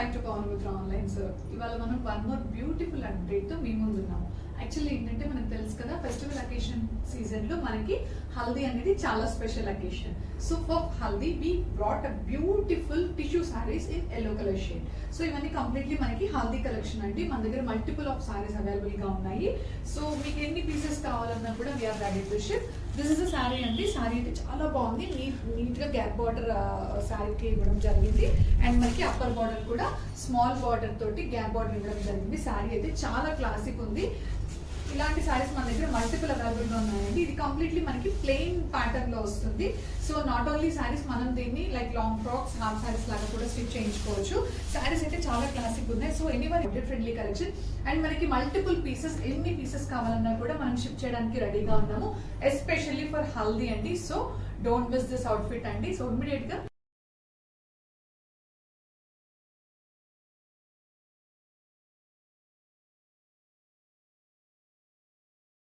Back to Pawan Mitra online sir ఇవాళ మనం one more beautiful అప్డేట్తో మీ ముందు యాక్చువల్లీ ఏంటంటే మనకు తెలుసు కదా ఫెస్టివల్ అకేషన్ సీజన్లో మనకి హల్దీ అనేది చాలా special occasion so for Haldi we brought a beautiful tissue saris in yellow colour shade so ఇవన్నీ కంప్లీట్లీ మనకి హల్దీ కలెక్షన్ అండి. మన దగ్గర మల్టిపుల్ ఆఫ్ సారీస్ అవైలబుల్గా ఉన్నాయి. సో మీకు ఎన్ని పీసెస్ కావాలన్నా కూడా we are ready to ship this is a sari అండి. సారీ అయితే చాలా బాగుంది. నీట్ నీట్గా గ్యాప్ బార్డర్ శారీకి ఇవ్వడం జరిగింది. అండ్ మనకి అప్పర్ బార్డర్ కూడా స్మాల్ బార్డర్ తోటి గ్యాప్ బార్డర్ ఇవ్వడం జరిగింది. సారీ అయితే చాలా క్లాసిక్ ఉంది. ఇలాంటి సారీస్ మన దగ్గర మల్టిపుల్ అవైలబుల్గా ఉన్నాయండి. ఇది కంప్లీట్లీ మనకి ప్లెయిన్ ప్యాటర్న్లో వస్తుంది. సో నాట్ ఓన్లీ సారీస్ మనం దీన్ని like long frocks half saris లాగా కూడా స్టిచ్ చేయించుకోవచ్చు. సారీస్ అయితే చాలా క్లాసిక్ ఉన్నాయి. So anyone friendly collection and మనకి మల్టిపుల్ పీసెస్ ఎన్ని పీసెస్ కావాలన్నా కూడా మనం షిప్ చేయడానికి రెడీగా ఉన్నాము. ఎస్పెషల్లీ ఫర్ హల్దీ అండి. So don't miss this outfit అండి. సో ఇమీడియట్గా